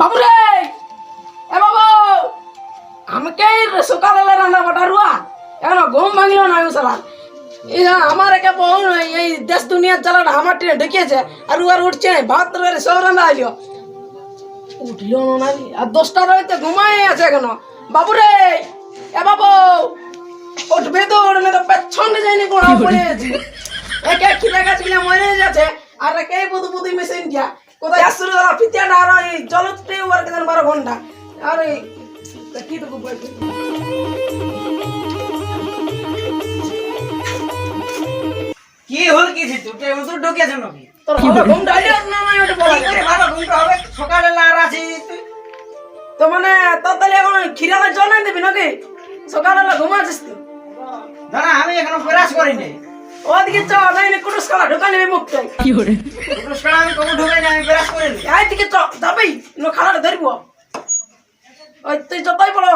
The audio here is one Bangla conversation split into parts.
বাবু রে এ বাবু! আমাকে সকালে রান্না বাটা রুয়া এখন ঘুম ভাঙিল না আমি সালা এই যে আমার একে বহু এই দেশ দুনিয়ার জ্বালাটা আমার ট্রেনে ঢুকিয়েছে আর আর উঠছে ভাত তরকারি সব রান্না আইলিও উঠল না আর দশটা রইতে ঘুমাই আছে এখন। বাবু রে এ বাবু! উঠবে তো উঠবে তো পেছনে যায়নি কোন পড়ে আছি একে খিদে গাছগুলো মরে যাচ্ছে আর একে বুধু বুধু মেশিন দিয়া। কোথায় ফিতিয়াটা আর এই জলতে ওর কেন বারো ঘণ্টা। আর এই কি তো কি? হল কি তুই তুই ঢুকেছ নাকি? তোর না না ওটা বলা হবে? সকালে লার আছি। তো মানে তোর তাহলে এখন খিরালে জল দিবি নাকি? সকালবেলা ঘুমাচ্ছিস তুই দাঁড়া আমি এখনও প্রয়াস করিনি। ওদিকে চ যাই না কুটুস খালা ঢোকা নেবে মুখটাই পুরস্কার আমি কখন ঢুকাই আমি প্রয়াস করিনি এই দিকে চ যাবেই নো খালাটা ধরব ওই তুই যতই বড়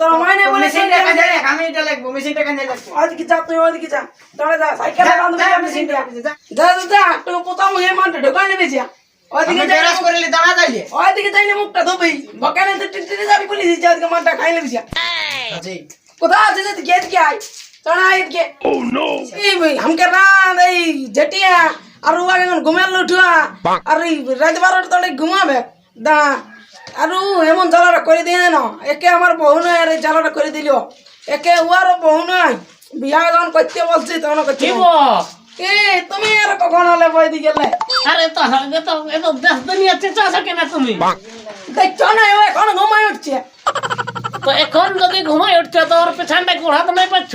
তোর মাইনে বলে মেশিনটা কাজে লাগ আমি এটা লাগবো মেশিনটা কাজে লাগবো ওদিকে যা তুই ওদিকে যা। তাহলে যা সাইকেল বাঁধবে আমি সিনটা যা। যা যা তুই পোতা মুহে মানতে ঢোকা নেবে যা। ওদিকে যাই প্রয়াস করিলি দাঁড়া যাইলে ওদিকে যাই না মুখটা ধোবেই বকানে তো টিটি যাবি বলি যা ওদিকে মানটা খাই নেবে যা। কোথায় আছে গেট কে আই ತೋಣ ಇದಕ್ಕೆ ಹಮ್ಕೆ ಐ ಜಟಿಯ আর ওয়াগে ঘুমেল উঠুয়া আর রাত বারোটা তলে ঘুমাবে দাঁড়া আর এমন জ্বালাটা করে দিয়ে না একে আমার বহু নয় আর এই জ্বালাটা করে দিল একে ওয়ার বহু নয় বিয়া যখন করতে বলছি তখন করতে এ তুমি আর কখন হলে বই দি গেলে আরে তো সঙ্গে তো এত দেশ দুনিয়াতে চাষ কেনা তুমি দেখছ না ও এখন ঘুমাই উঠছে তো এখন যদি ঘুমাই উঠছে তো ওর পেছনটা গোড়া নাই পাচ্ছ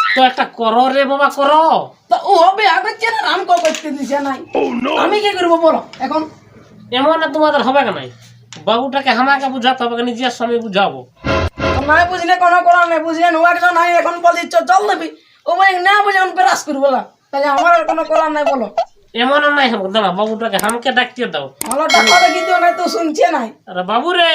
তো একটা করো রে বাবা করো। তো ও হবে করতে দিছে নাই? আমি কি করব বলো? এখন? এমন না তোমাদের হবে বাবুটাকে আমাকে বুঝাতে হবে নিজের স্বামী বুঝাবো। তো নাই বুঝলে কোনো করার নাই বুঝলেন ও একজন নাই এখন বলি চ জল দেবি। ও ভাই না বুঝে এখন পেরাস করব বলা তাহলে আমার আর কোনো করার নাই বলো। এমন নাই হবে দাঁড়া বাবুটাকে আমাকে ডাকতে দাও। ভালো টাকা কিন্তু নাই তো শুনছে নাই। আরে বাবু রে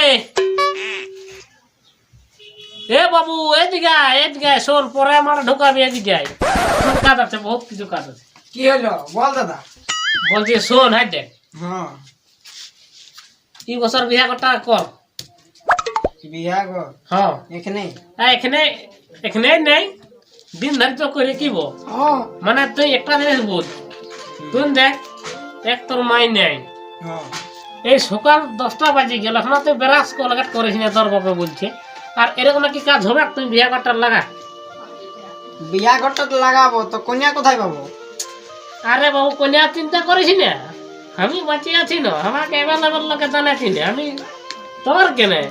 এ বাবু এদিকে আয়, এদিকে আয়, শোন পরে আমার ঢুকাবি এদিকে আয়। খুব কাজ আছে বহুত কিছু কাজ আছে। কি হলো? বল দাদা। বলছি শোন হাই দেখ। হ্যাঁ। এই বছর বিয়া করটা কর? বিয়া গো হ্যাঁ। এখানে? আর এখানে এখানে নেই। দিন ধারিত করে কি বল? হ্যাঁ। মানে তুই একটা জিনিস বুঝ। তুই দেখ এক তোর মাই নেই। হ্যাঁ। এই সকাল দশটা বাজে গেল এখন তুই বেরাস কলকাত করিস না তোর বাবা বলছে। আর এরকম কি কাজ হবে? তুই বিয়া করটা লাগা? বিয়া ঘরটা লাগাবো তো কন্যা কোথায় পাবো? আরে বাবু কন্যা চিন্তা করিস না। আমি বাঁচে আছি না আমাকে অ্যাভেলেবল লোকে জানাচ্ছি না। আমি তোর কেনে?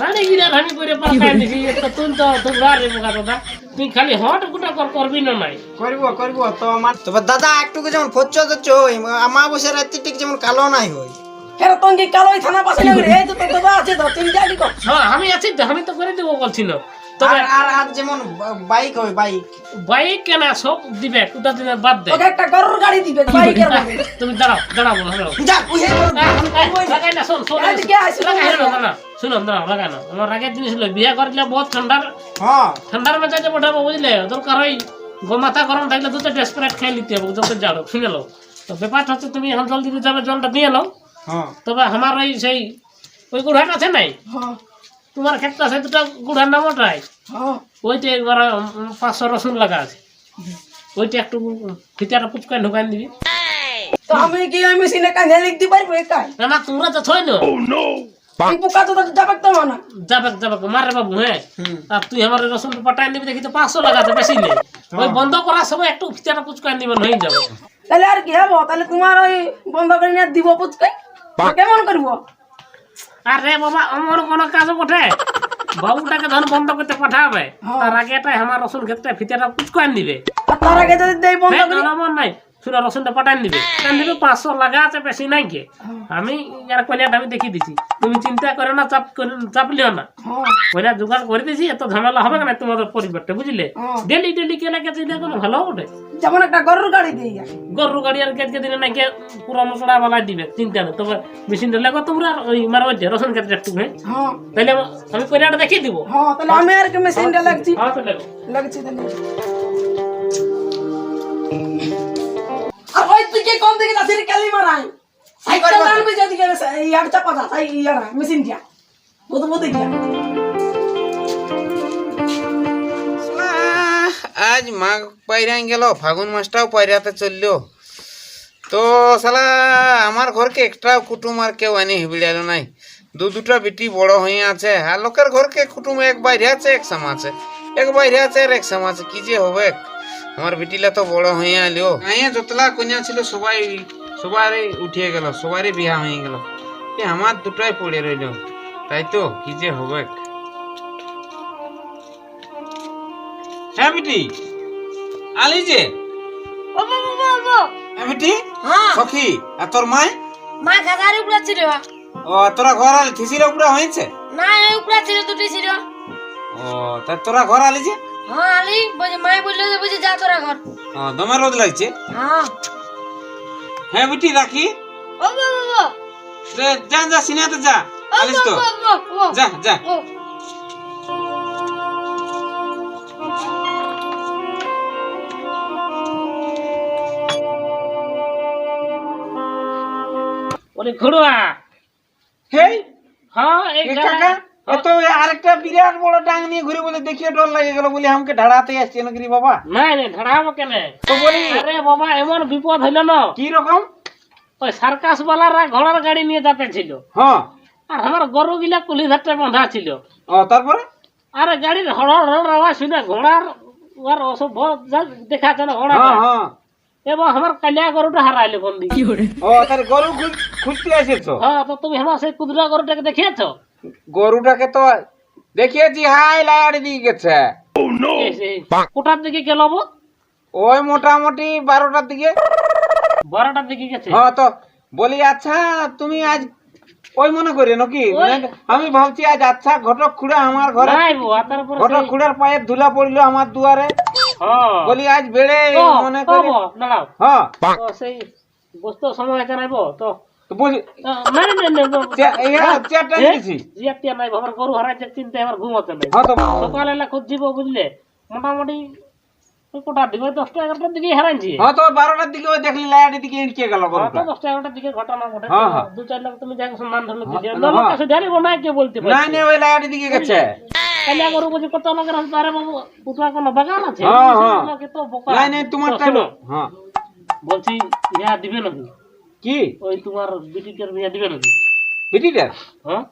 রানী গিরার আমি করে পাকাই দিছি তো তো বোকা দাদা। তুই খালি হট গুটা কর করবি না নাই? করব করব তো আমার তবে দাদা একটু যেমন ফচ্চ তো হই আমার বসে রাত্রি ঠিক যেমন কালো নাই হই। তঙ্গি কালোই থানা পাশে এই তো তোর দাদা আছে তো তুই যাবি কর হ্যাঁ আমি আছি আমি তো করে দেবো বলছি না আর তবে আর আর যেমন বাইক হয় বাইক। বাইক কেনা সব দিবে ওটা বাদ দে। ওকে একটা গরুর গাড়ি দিবে তুমি দাঁড়াও দাঁড়াও বলো হ্যালো যা লাগাই না শোন শোন এদিকে লাগাই না, না, না, শুনো দাঁড়াও লাগাই না। আমার জিনিস হলো বিয়ে করলে বহুত ঠান্ডার হ্যাঁ। ঠান্ডার মেজাজে পাঠাবো বুঝলে? দরকার হয় গো- মাথা গরম থাকলে দুটো ডেসপারেট খেয়ে নিতে হবে যত জানো শুনে লো তো ব্যাপারটা হচ্ছে তুমি এখন জলদি দিতে হবে জলটা দিয়ে নাও। তবে আমার ওই সেই ওই গুড়ান আছে নাই? হ্যাঁ। তোমার ক্ষেত্রে আছে দুটো গুড়ার নাম ওটাই হ্যাঁ। ওইটা একবার পাঁচশো রসুন লাগা আছে। ওইটা একটু ফিতাটা পুচকায় ঢুকাই দিবি তো আমি কি ওই মেশিনে কাঁধে লিখতে পারব একাই না না তোমরা তো ছয় না পোকা তো তোর তো না যাবে যাবে মারে বাবু হ্যাঁ। আর তুই আমার রসুন পাঠাই নিবি দেখি তো পাঁচশো লাগাতে বেশি নেই। ওই বন্ধ করার সময় একটু ফিতাটা পুচকায় নিবেন হয়ে যাবে। তাহলে আর কি হব? তাহলে তোমার ওই বন্ধ করে দিব পুচকাই কেমন করব? আরে বাবা আমার কোনো কাজ বটে। বাবুটাকে ধন বন্ধ করতে পাঠাবে। তার আগে এটাই আমার রসুন ক্ষেত্রে ফিতেটা কুচকান দিবে। তার আগে যদি বন্ধ হ্যাঁ, করি? নাই। শুনে রসুনটা পাঠান দিবে পাঠান দিবে পাঁচশো লাগা আছে বেশি নাই কে আমি ইয়ার কলিয়াটা আমি দেখিয়ে দিছি। তুমি চিন্তা করো না চাপ করে- চাপ লিও না। হ্যাঁ। কইলা জোগাড় করে দিছি এত ঝামেলা হবে না তোমাদের পরিবারটা বুঝলে? হ্যাঁ। ডেলি ডেলি কেলে গেছে এটা কোনো ভালো হবে। যেমন একটা গরুর গাড়ি দিয়ে গেছে। গরু গাড়ি আর গেছে দিনে নাকি পুরো মশলা বালাই দিবে চিন্তা নেই। তবে মেশিনটা লাগো তোমরা ওই মারা হচ্ছে রসুন খেতে একটু হ্যাঁ হ্যাঁ। তাহলে আমি কলিয়াটা দেখিয়ে দিব। হ্যাঁ তাহলে আমি আর কি মেশিনটা লাগছি। হ্যাঁ তো লাগো লাগছি তাহলে। আর ওই তুই কে কোন দিকে যাচ্ছিস কালি মারাই? সাইকেল আনবি যেদিকে ইয়ার চাপা যা সাই ইয়ার মেশিন দিয়া। বুঝ বুঝ দিয়া। আজ মাঘ পাইরাই গেল ফাগুন মাসটাও পাইরাতে চলল। তো সালা আমার ঘরকে একটা কুটুম আর কেউ আনি হিবিড়ালো নাই। দু দুটা বিটি বড় হয়ে আছে আর লোকের ঘরকে কুটুম এক বাইরে আছে এক সাম আছে। এক বাইরে আছে আর এক সাম আছে কি যে হবে? আমার বিটিলা তো বড় হয়ে আলিও আইয়া যতলা কন্যা ছিল সবাই সবারই উঠিয়ে গেল সবারই বিয়া হয়ে গেল। এ আমার দুটাই পড়ে রইল। তাই তো কি যে হবে? হ্যাঁ বিটি? আলি যে? ও বাবা বাবা হ্যাঁ বিটি? হ্যাঁ। সখী আর তোর মায় মা গাদার উপরে ছিল। ও তোরা ঘর আলি থিসির উপরে হয়েছে? না এই উপরে ছিল দুটি ছিল। ও তা তোরা ঘর আলি যে? হ্যাঁ আলি বুঝে মাই বলল যে বুঝে যা তোরা ঘর। ও দমে রোদ লাগছে? হ্যাঁ। হ্যাঁ বিটি রাখি। ও বাবা বাবা রে, যা যা সিনাতে যা। আলিস তো। যা যা। ও। ওরে ঘুরুয়া। হেই হ্যাঁ এই কাকা। আরেকটা বিরাট বড় ডাং নিয়ে ঘুরে বলে দেখিয়ে ডর লাগে গেল বলে আমাকে ঢাড়াতে আসছে নাকি বাবা? নাই নাই ঢাড়াবো কেন? তো বলি আরে বাবা এমন বিপদ হইল না। কি রকম? ওই সার্কাস বালারা ঘোড়ার গাড়ি নিয়ে যেতে ছিল। হ্যাঁ। আর আমার গরু গিলা কুলি ধারটা বাঁধা ছিল। ও তারপরে? আরে গাড়ির হড় হড় আওয়াজ শুনে ঘোড়ার আর ওসব ভয় যা- না ঘোড়া হ্যাঁ হ্যাঁ। এবং আমার কালিয়া গরুটা হারাইলে বন্দি। ও তার গরু খুঁজ- খুঁজতে আসেছো হ্যাঁ তো তুমি আমার সেই কুদরা গরুটাকে দেখিয়েছ? গরুটাকে তো দেখিয়েছি হাই লাইট দিয়ে গেছে। কোটার দিকে গেল ওই মোটামুটি বারোটার দিকে। বারোটার দিকে গেছে? হ্যাঁ তো বলি আচ্ছা তুমি আজ ওই মনে করে নাকি? আমি ভাবছি আজ আচ্ছা ঘটক খুঁড়া আমার ঘরে ঘটক খুঁড়ার পায়ে ধুলা পড়ল আমার দুয়ারে। হ্যাঁ। বলি আজ বেড়ে মনে করে হ্যাঁ। সেই বস্তু সময় তো তো বুঝি আহ, নাই নাই নাই বো। চে- চেয়ারটা এ? দিয়েছি জিয়াটিয়া নাই আমার গরু হারাইছে চিন্তা আমার ঘুমোতে নাই। হ্যাঁ তো সকালে এলা খুঁজছিব বুঝলে? মোটামুটি কোটার দিকে দশটা এগারোটার দিকে হারাইছি। হ্যাঁ তো বারোটার দিকে ওই দেখলি লাইটের দিকে ইটকে গেল হ্যাঁ, গরুটা দশটা এগারোটার দিকে ঘটনা ঘটে। হ্যাঁ। দু চার লাখ তুমি যাকে সন্ধান ধরলে। লোক কাছে জানিব না কে বলতে ওই লাইটের দিকে গেছে। কালিয়া গরু বুঝি কত লোকের হাতে আরে বাবু উঠা কোনো বাগান আছে। হ্যাঁ, হ্যাঁ। তোমার হ্যাঁ। বলছি ইয়া দিবে নাকি? কি? ওই তোমার বিটিটার বিয়া দিবে নাকি? বিটিটার? হ্যাঁ।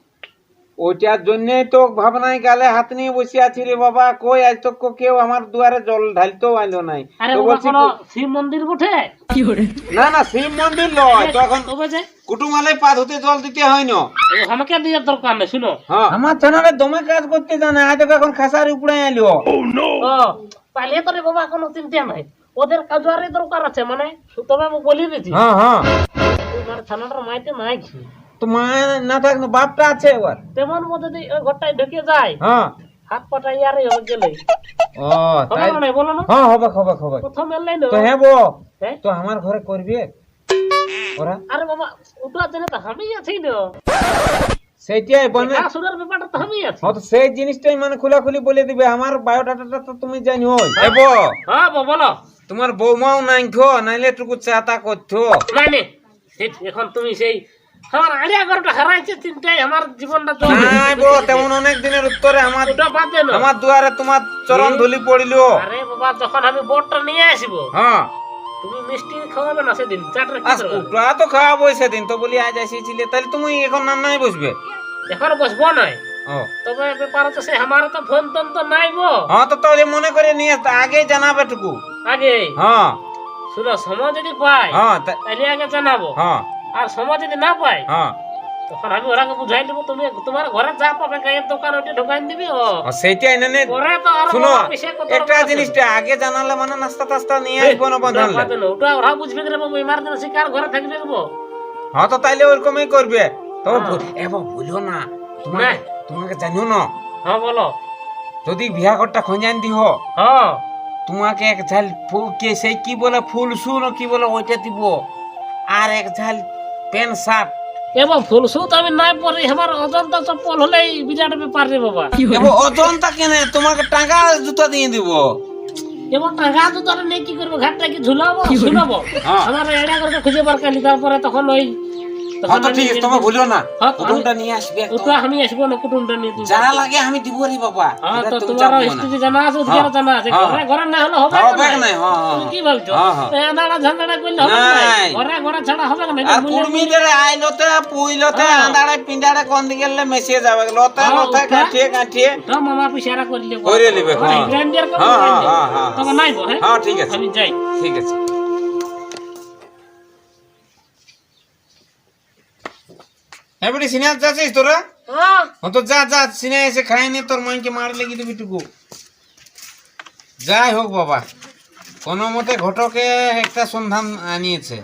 ওইটার তো ভাবনায় গালে হাত নিয়ে বসে আছি রে বাবা। কই আজ তো কেউ আমার দুয়ারে জল ঢালতেও আইলো নাই। তো বলছি শিব মন্দির বটে? না না শিব মন্দির তো এখন কুটুমালে পা ধুতে জল দিতে হয় না আমাকে দিয়ে দরকার নেই শুনো। হ্যাঁ। আমার দমে কাজ করতে জানে আজ এখন খাসার উপরে এলো ও তাহলে তো রে বাবা কোনো চিন্তা নাই। ওদের কাজুয়ারি দরকার আছে মানে তবে আমি বলি দিচ্ছি হ্যাঁ হ্যাঁ। তোমার ছানাটার মাইতে নাই কি? তো মা না থাক না বাপটা আছে এবার। তেমন মধ্যে যদি ওই ঘরটায় ঢুকে যায়। হ্যাঁ। হাত পাটা ইয়ারে হবে গেলে। ও তাই না বলো না। হ্যাঁ হবে হবে হবে। প্রথম এলাই না তো হ্যাঁ বো হ্যাঁ? তো আমার ঘরে করবি? ওরা? আরে বাবা ওটা জেনে তো আমি আছি না। সেইটাই মানে আসুরের ব্যাপারটা তো আমি আছি। হ্যাঁ তো সেই জিনিসটাই মানে খোলাখুলি বলে দিবে। আমার বায়োডাটাটা তো তুমি জানিও এব হ্যাঁ বাবা, বলো। তোমার বৌমাও নাই খো নাইলে টুকু চাতা করছ নাই এখন তুমি সেই আমার আরে এগারোটা হারাইছে চিন্তায় আমার জীবনটা তো নাই বো তেমন অনেক দিনের উত্তরে আমার ওটা বাদ না। আমার দুয়ারে তোমার চরণ ধুলি পড়িলো। আরে বাবা যখন আমি বোর্ডটা নিয়ে আসব হ্যাঁ। তুমি মিষ্টি খাওয়াবে না সেদিন? তো খাওয়াবো সেদিন তো বলি আজ আসিছিলে তাহলে তুমি এখন রান্নায় বসবে? এখন বসবো নয়। তবে ব্যাপার হচ্ছে আমার তো ফোন টোন তো নাই গো। হ্যাঁ তো তাহলে মনে করে নিয়ে আগে জানাবে টুকু। আগে? হ্যাঁ। শুনো সময় যদি পাই হ্যাঁ তাহলে আগে জানাব। হ্যাঁ। আর সময় যদি না পাই হ্যাঁ। তখন আমি ওরাকে বুঝাই দেবো তুমি তোমার ঘরে যা পাবে গায়ের দোকান ওইটা ঢোকাই দিবি ও। ও, সেইটা এনে নে পরে তো আর শুনো একটা জিনিসটা আগে জানালে মানে নাস্তা টাস্তা নিয়ে আসব না বাঁধানলে ওটা ওটা ওরা বুঝবে রে বাবু ইমার্জেন্সি কার ঘরে থাকবে গো। হ্যাঁ তো তাইলে ওরকমই করবে। তবে হ্যাঁ। এবার ভুলো না। নাই। তোমাকে জানিও না? হ্যাঁ বলো। যদি বিয়া ঘরটা খঞ্জান দিহ হ্যাঁ। তোমাকে এক ঝাল ফু- কে সেই কি বলে ফুল শুন কি বলে ওইটা দিব। আর এক ঝাল প্যান্ট শার্ট। এবার ফুলসুত আমি নাই পরে আমার অজন্তা চপ্পল হলেই বিরাট ব্যাপার রে বাবা। এবার অজন্তা কেনে? তোমাকে টাকা জুতা দিয়ে দিব। এবার টাকা তো তারা নেই কি করব? ঘাটটা কি ঝুলাবো? শুনাবো হ্যাঁ। আমার এড়া করে খুঁজে বার কালি তারপরে তখন ওই তো ঠিক আছে তোমার ভুলো না। তো আমি- কুটুমটা নিয়ে আসবে ওটা আমি আসব না কুটুমটা নিয়ে যা লাগে আমি দিব রে বাবা। তো তোমার চাপবো জানা আছে অধিকার জানা আছে। ঘরে ঘরে না হলে হবে হবে না না, হ্যাঁ। কি ভাবছ হ্যাঁ। এ করলে হবে না ঘরে ঘরে ছাড়া হবে না আর কুর্মিদের আইলতে পুইলতে। আন্দাড়ে পিন্ডাড়ে কোন দিকে মেসে যাবে। লতে লতে কাঠিয়ে কাঠিয়ে মামা পিছারা করলে। করে নেবে, হ্যাঁ। গ্রাইন্ডার করে হ্যাঁ, হ্যাঁ। তবে নাই ঠিক আছে। আমি যাই। ঠিক আছে। এবারে সিনে যাচ্ছিস তোরা? হ্যাঁ। তো যা যা সিনে এসে খাই নে তোর মাইকে মার লেগে দিবি টুকু। যাই হোক বাবা কোনো মতে ঘটকে একটা সন্ধান আনিয়েছে।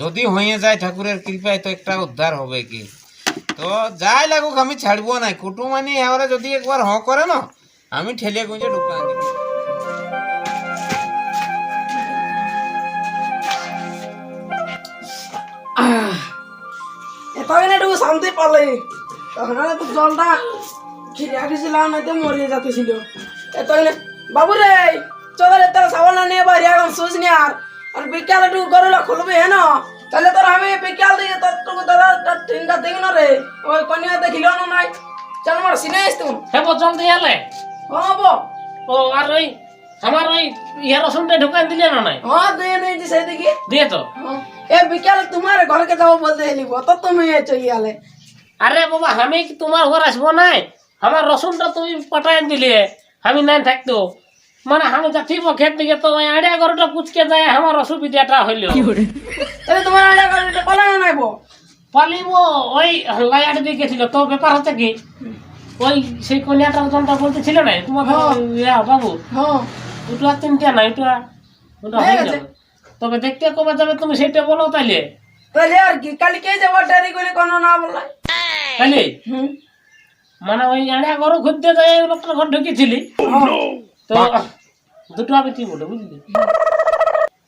যদি হয়ে যায় ঠাকুরের কৃপায় তো একটা উদ্ধার হবে কি? তো যাই লাগুক আমি ছাড়বো না কুটুম আনি এবারে যদি একবার হ করে না আমি ঠেলে গুঁজে ঢুকা দিব। শান্তি পালে। তখন একটু জলটা খিরিয়া গেছিলাম না তো মরিয়ে যাতেছিল এতদিন বাবু রে চল তোর সাবান নিয়ে বাইরে এখন সুচ নিয়ে আর। আর বিকাল একটু গরুলা খুলবি হ্যাঁ না তাহলে তোর আমি বিকাল দিকে তোর টুকু দাদা তোর তিনটা দিন না রে ওই কনিয়া দেখিল না নাই। চল মার সিনে আসতো হ্যাঁ বো জলদি এলে হ্যাঁ বো ও আর ওই আমার ওই ইয়ে রসুনটা ঢুকাই দিলে না নাই? হ্যাঁ দিয়ে নিয়েছি সেদিকে দিয়ে তো? হ্যাঁ। এ বিকালে তোমার ঘরকে যাব বলতে হেলিব তো তুমি চলে গেলে। আরে বাবা আমি কি তোমার ঘর আসব নাই? আমার রসুনটা তুমি পাঠাই দিলে আমি নাই থাকতো। মানে আমি যাচ্ছিব খেত দিকে তো ওই আড়িয়া ঘরটা পুচকে যায় আমার অসুবিধাটা হইল। তাহলে তোমার আগে ঘরটা পালানো নাই বো পালিব ওই লাইট দিয়ে গেছিল। তো ব্যাপার হচ্ছে কি ওই সেই কন্যাটার জনটা বলতেছিল না তোমার ইয়া বাবু হ্যাঁ। ওটা তিনটা না এটা ওটা হয়ে হয়ে গেছে। যাবে। তবে দেখতে কবে যাবে তুমি সেটা বলো তাইলে। তাহলে আর কি কালকে যাব করে কোনো না বললাই তাইলে? মানে ওই ঘর ঘুরতে লোকটার ঘর ঢুকেছিলি? তো দুটো আমি কি বলে বুঝলি?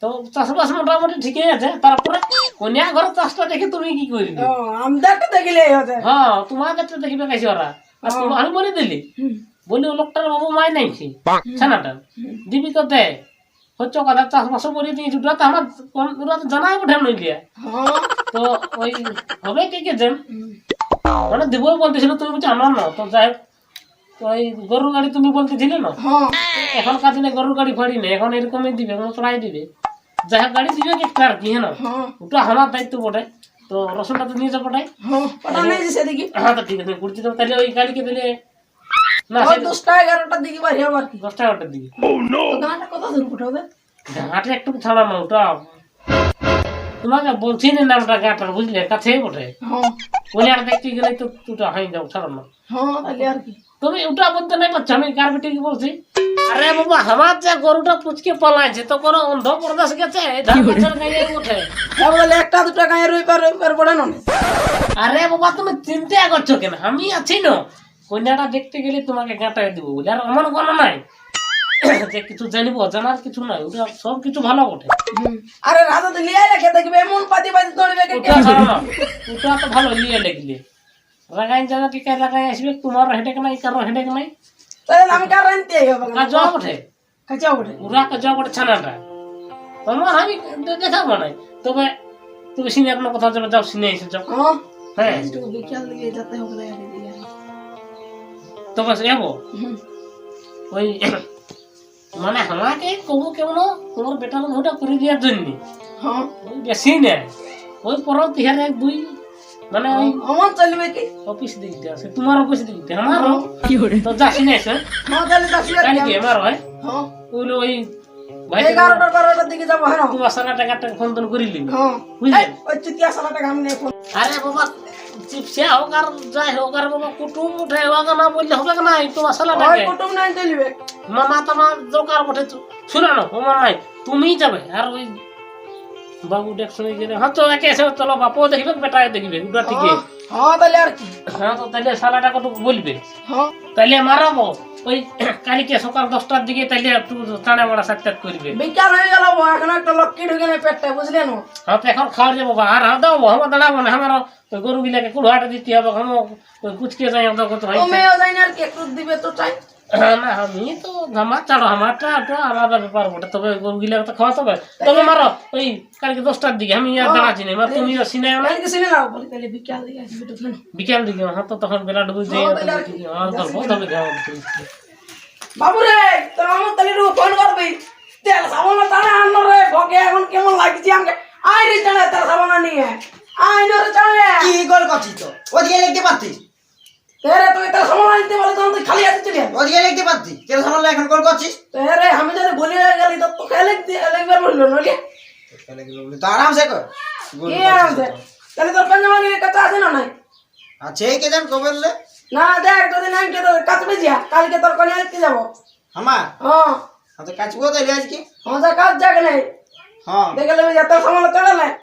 তো চাষবাস মোটামুটি ঠিকই আছে তারপরে কন্যা ঘর চাষটা দেখে তুমি কি আমদারটা দেখিলে হ্যাঁ তোমার ক্ষেত্রে দেখবে গেছি ওরা। আর তোমার- আমি বলে দিলি বলি লোকটার বাবু মাই নাইছি ছানাটা দিবি তো দে। হচ্ছে কথা চাষবাস করে দিয়েছি ওটা তো আমার ওরা তো জানাই উঠে নইলিয়া হ্যাঁ। তো ওই হবে কে কে যেন। মানে দিবই বলতেছিল তুমি বলছো আমার না। তো যাই ওই গরুর গাড়ি তুমি বলতেছিলে না? হ্যাঁ। এখনকার দিনে গরুর গাড়ি ফাড়ি নেই এখন এরকমই দিবে কোনো চড়াই দিবে। যাই গাড়ি দিবে কি আর কি হ্যাঁ। ওটা আমার দায়িত্ব বটে। তো রসুনটা তো নিয়ে যাব ওটাই হ্যাঁ ওটা হ্যাঁ তো ঠিক আছে কুড়িতে দেবো তাহলে ওই গাড়িকে দিলে না দশটা এগারোটার দিকে বাড়ি আবার কি? দশ টাকাটার দিকে। গানটা কত দূর ফুটাবে ঘাটে একটু ছাড়া না ওটা তোমাকে বলছি না নামটা বুঝলে? কাছেই বটে। হ্যাঁ। আর দেখতে গেলে তো ওটা হয়ে যাও ছাড়া না। হ্যাঁ তাহলে আর কি? তুমি ওটা বলতে নাই পারছ আমি কার বেটি কি বলছি? আরে বাবা আমার যে গরুটা পুচকে পালাইছে তো কোনো অন্ধ প্রদেশ গেছে হ্যাঁ বলে একটা দুটা গায়ে রই পার রই পার পড়ে না। আরে বাবা তুমি চিন্তা করছ কেন? আমি আছি না। কন্যাটা দেখতে গেলে তোমাকে গাঁটায় দিব বলে। আর আমার কোনো নাই। যে কিছু জানিব জানার কিছু নাই। ওটা সব কিছু ভালো বটে। আরে রাজা তো লিয়াই রেখে দেখবে এমন পাতি পাতি দৌড়বে কে ওটা ওটা তো ভালো লিয়ে লেগলে লাগাই জায়গা টিকা লাগাই আসবে তোমার হেডেক নাই কারও হেডেক নাই। তাহলে আমি কার আনতে হবে কাজা বটে? কাঁচা ওঠে ওরা কাজা বটে ছানাটা। তোমার আমি দেখাবো নাই তবে তুমি সিনে কোনো কথা যাবে যাও সিনে এসে যাও। হ্যাঁ। হ্যাঁ। একটু বিকাল দিকে যেতে হবে রে দিকে যাব। ওই মানে আমাকে কবু কেমন তোমার বেটার ওটা করে দেওয়ার জন্য। হ্যাঁ। বেশি নেয় ওই পরও তিহার এক দুই মানে ওই আমার চলবে কি? অফিস দিকতে আছে তোমার অফিস দিকতে। আমারও। তো যা সিনে এসে। হ্যাঁ তাহলে দশ হাজার কালকে আমার হয়। হ্যাঁ। ওই ভাই এগারোটা বারোটার দিকে যাব হ্যাঁ। তোমার সারা টাকাটা ফোন টোন করিলি হ্যাঁ? ওই চুতিয়া সালাটাকে আমি নিয়ে ফোন আরে বাবা চিপসে হোক আর যাই হোক আর বাবা কুটুম উঠে হোক না বললে হবে না তোমার ওই কুটুম নাই চলবে মামা তোমার দরকার বটে তো শুনে না আমার নাই তুমিই যাবে। আর ওই বাবু দেখ শুনে গেলে হ্যাঁ তো একে এসে চলো বাপও দেখবে বেটায় দেখবে ওটা ঠিক হ্যাঁ, তাহলে আর কি? হ্যাঁ তো তাহলে সালাটা কত বলবে? হ্যাঁ তাহলে মারাবো। ওই কালকে সকাল দশটার দিকে তাইলে একটু টানা মারা সাক্ষাৎ করবে। বিকাল হয়ে গেল এখন একটা লক্ষ্মী ঢুকে নেই পেটটা বুঝলেন হ্যাঁ এখন খাওয়া যাব আর দাও আমার দাঁড়াবো না আমার গরু গিলাকে কুড়াটা দিতে হবে আমার কুচকে যাই আমাদের কত হয় তুমিও যাই না আর কি একটু দিবে তো চাই। না আমি তো আমার ছাড়ো আমারটা একটা আলাদা ব্যাপার বটে তবে গরু গিলাকে তো খাওয়াতে হবে। তবে মারো ওই কালকে দশটার দিকে আমি আর দাঁড়াচ্ছি না তুমিও সিনেমা না। বিকাল দিকে তো কেন বিকাল দিকে হ্যাঁ তো তখন বেলা ডুবে হ্যাঁ, গল্প তবে যাওয়া বাবু রে তোর আমার তাহলে ফোন করবি। তেল সাবান টানে আনো রে ভকে এখন কেমন লাগছে আমাকে? আয় রে টানে তেল সাবান নিয়ে। আয় নো রে টানে কি গোল করছিস তো? ওদিকে লিখতে পারতিস? তেরে তুই তেল সাবান আনতে বলে তখন তুই খালি হাতে চলে ওদিকে লিখতে পারতিস কেন সামনে এখন গোল করছিস? তেরে আমি যদি বলি হয়ে গেলি তো তোকে লিখতে লিখবার বলল নইলে তো আরামসে কর। কি আনতে তাহলে তোর পাঞ্জামা নিয়ে কাছে আছে না নাই? আছে কে জান কবে বললে না দেখ তোদের নাম কে তোর কাছে যা কালকে তোর কনে দেখতে যাব। আমার? হ্যাঁ। আচ্ছা কাচবো তাহলে আজকে। হ্যাঁ যা কাজ যাক নাই। হ্যাঁ। দেখে যা তোর সামান চলে নাই